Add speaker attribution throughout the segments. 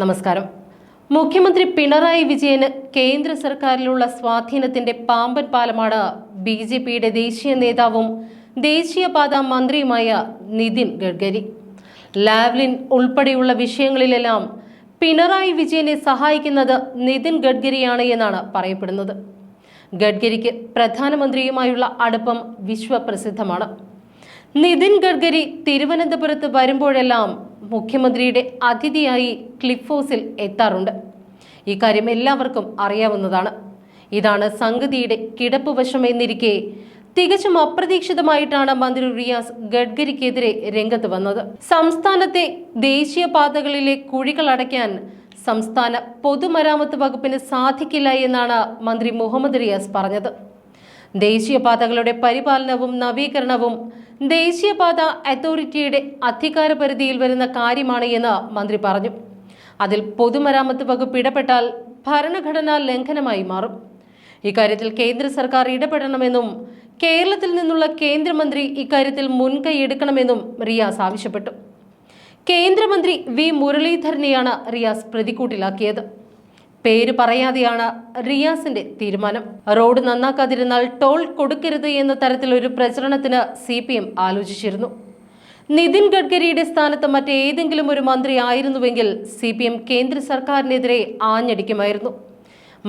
Speaker 1: നമസ്കാരം. മുഖ്യമന്ത്രി പിണറായി വിജയന് കേന്ദ്ര സർക്കാരിലുള്ള സ്വാധീനത്തിന്റെ പാമ്പൻ പാലമാണ് ബി ജെ പിയുടെ ദേശീയ നേതാവും ദേശീയപാത മന്ത്രിയുമായ നിതിൻ ഗഡ്കരി. ലാവ്ലിൻ ഉൾപ്പെടെയുള്ള വിഷയങ്ങളിലെല്ലാം പിണറായി വിജയനെ സഹായിക്കുന്നത് നിതിൻ ഗഡ്കരിയാണ് എന്നാണ് പറയപ്പെടുന്നത്. ഗഡ്കരിക്ക് പ്രധാനമന്ത്രിയുമായുള്ള അടുപ്പം വിശ്വപ്രസിദ്ധമാണ്. നിതിൻ ഗഡ്കരി തിരുവനന്തപുരത്ത് വരുമ്പോഴെല്ലാം മുഖ്യമന്ത്രിയുടെ അതിഥിയായി ക്ലിഫ് ഹൗസിൽ എത്താറുണ്ട്. ഇക്കാര്യം എല്ലാവർക്കും അറിയാവുന്നതാണ്. ഇതാണ് സംഗതിയുടെ കിടപ്പ് വശം എന്നിരിക്കെ തികച്ചും അപ്രതീക്ഷിതമായിട്ടാണ് മന്ത്രി റിയാസ് ഗഡ്കരിക്കെതിരെ രംഗത്ത് വന്നത്. സംസ്ഥാനത്തെ ദേശീയപാതകളിലെ കുഴികൾ അടയ്ക്കാൻ സംസ്ഥാന പൊതുമരാമത്ത് വകുപ്പിന് സാധിക്കില്ല എന്നാണ് മന്ത്രി മുഹമ്മദ് റിയാസ് പറഞ്ഞത്. ദേശീയപാതകളുടെ പരിപാലനവും നവീകരണവും ദേശീയപാത അതോറിറ്റിയുടെ അധികാര പരിധിയിൽ വരുന്ന കാര്യമാണ് എന്ന് മന്ത്രി പറഞ്ഞു. അതിൽ പൊതുമരാമത്ത് വകുപ്പ് ഇടപെട്ടാൽ ഭരണഘടനാ ലംഘനമായി മാറും. ഇക്കാര്യത്തിൽ കേന്ദ്ര സർക്കാർ ഇടപെടണമെന്നും കേരളത്തിൽ നിന്നുള്ള കേന്ദ്രമന്ത്രി ഇക്കാര്യത്തിൽ മുൻകൈ എടുക്കണമെന്നും റിയാസ് ആവശ്യപ്പെട്ടു. കേന്ദ്രമന്ത്രി വി മുരളീധരനെയാണ് റിയാസ് പ്രതിക്കൂട്ടിലാക്കിയത്. പേര് പറയാതെയാണ് റിയാസിന്റെ തീരുമാനം. റോഡ് നന്നാക്കാതിരുന്നാൽ ടോൾ കൊടുക്കരുത് എന്ന തരത്തിൽ ഒരു പ്രചരണത്തിന് സി പി എം ആലോചിച്ചിരുന്നു. നിതിൻ ഗഡ്കരിയുടെ സ്ഥാനത്ത് മറ്റേതെങ്കിലും ഒരു മന്ത്രി ആയിരുന്നുവെങ്കിൽ സി പി എം കേന്ദ്ര സർക്കാരിനെതിരെ ആഞ്ഞടിക്കുമായിരുന്നു.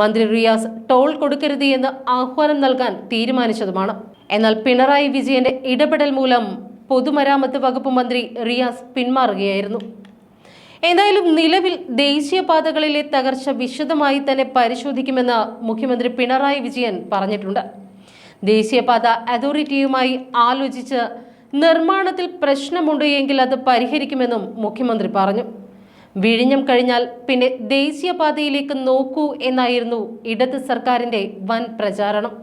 Speaker 1: മന്ത്രി റിയാസ് ടോൾ കൊടുക്കരുത് എന്ന് ആഹ്വാനം നൽകാൻ തീരുമാനിച്ചതുമാണ്. എന്നാൽ പിണറായി വിജയന്റെ ഇടപെടൽ മൂലം പൊതുമരാമത്ത് വകുപ്പ് മന്ത്രി റിയാസ് പിന്മാറുകയായിരുന്നു. എന്തായാലും നിലവിൽ ദേശീയപാതകളിലെ തകർച്ച വിശദമായി തന്നെ പരിശോധിക്കുമെന്ന് മുഖ്യമന്ത്രി പിണറായി വിജയൻ പറഞ്ഞിട്ടുണ്ട്. ദേശീയപാത അതോറിറ്റിയുമായി ആലോചിച്ച് നിർമ്മാണത്തിൽ പ്രശ്നമുണ്ട് എങ്കിൽ അത് പരിഹരിക്കുമെന്നും മുഖ്യമന്ത്രി പറഞ്ഞു. വിഴിഞ്ഞം കഴിഞ്ഞാൽ പിന്നെ ദേശീയപാതയിലേക്ക് നോക്കൂ എന്നായിരുന്നു ഇടത് സർക്കാരിന്റെ വൻ പ്രചാരണം.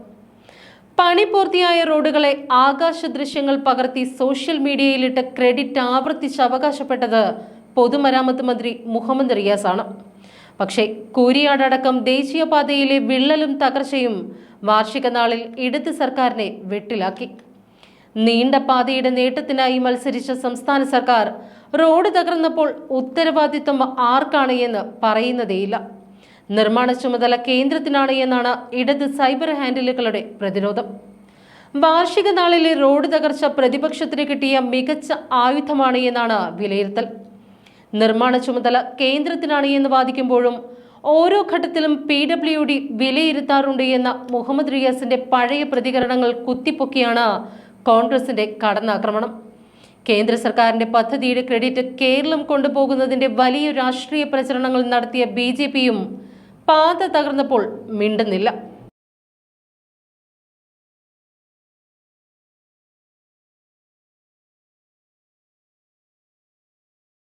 Speaker 1: പണി പൂർത്തിയായ റോഡുകളെ ആകാശ ദൃശ്യങ്ങൾ പകർത്തി സോഷ്യൽ മീഡിയയിലിട്ട് ക്രെഡിറ്റ് ആവർത്തിച്ച് അവകാശപ്പെട്ടത് പൊതുമരാമത്ത് മന്ത്രി മുഹമ്മദ് റിയാസാണ്. പക്ഷേ കൂരിയാടക്കം ദേശീയപാതയിലെ വിള്ളലും തകർച്ചയും വാർഷിക നാളിൽ ഇടത് സർക്കാരിനെ വെട്ടിലാക്കി. നീണ്ട പാതയുടെ നേട്ടത്തിനായി മത്സരിച്ച സംസ്ഥാന സർക്കാർ റോഡ് തകർന്നപ്പോൾ ഉത്തരവാദിത്വം ആർക്കാണ് എന്ന് പറയുന്നതേയില്ല. നിർമ്മാണ ചുമതല കേന്ദ്രത്തിനാണ് എന്നാണ് ഇടത് സൈബർ ഹാൻഡിലുകളുടെ പ്രതിരോധം. വാർഷിക നാളിലെ റോഡ് തകർച്ച പ്രതിപക്ഷത്തിന് കിട്ടിയ മികച്ച ആയുധമാണ് എന്നാണ് വിലയിരുത്തൽ. നിർമ്മാണ ചുമതല കേന്ദ്രത്തിനാണ് എന്ന് വാദിക്കുമ്പോഴും ഓരോ ഘട്ടത്തിലും പി ഡബ്ല്യു ഡി വിലയിരുത്താറുണ്ട് എന്ന മുഹമ്മദ് റിയാസിന്റെ പഴയ പ്രതികരണങ്ങൾ കുത്തിപ്പൊക്കിയാണ് കോൺഗ്രസിന്റെ കടന്നാക്രമണം. കേന്ദ്ര സർക്കാരിന്റെ പദ്ധതിയുടെ ക്രെഡിറ്റ് കേരളം കൊണ്ടുപോകുന്നതിന്റെ വലിയ രാഷ്ട്രീയ പ്രചരണങ്ങൾ നടത്തിയ ബി പാത തകർന്നപ്പോൾ മിണ്ടുന്നില്ല.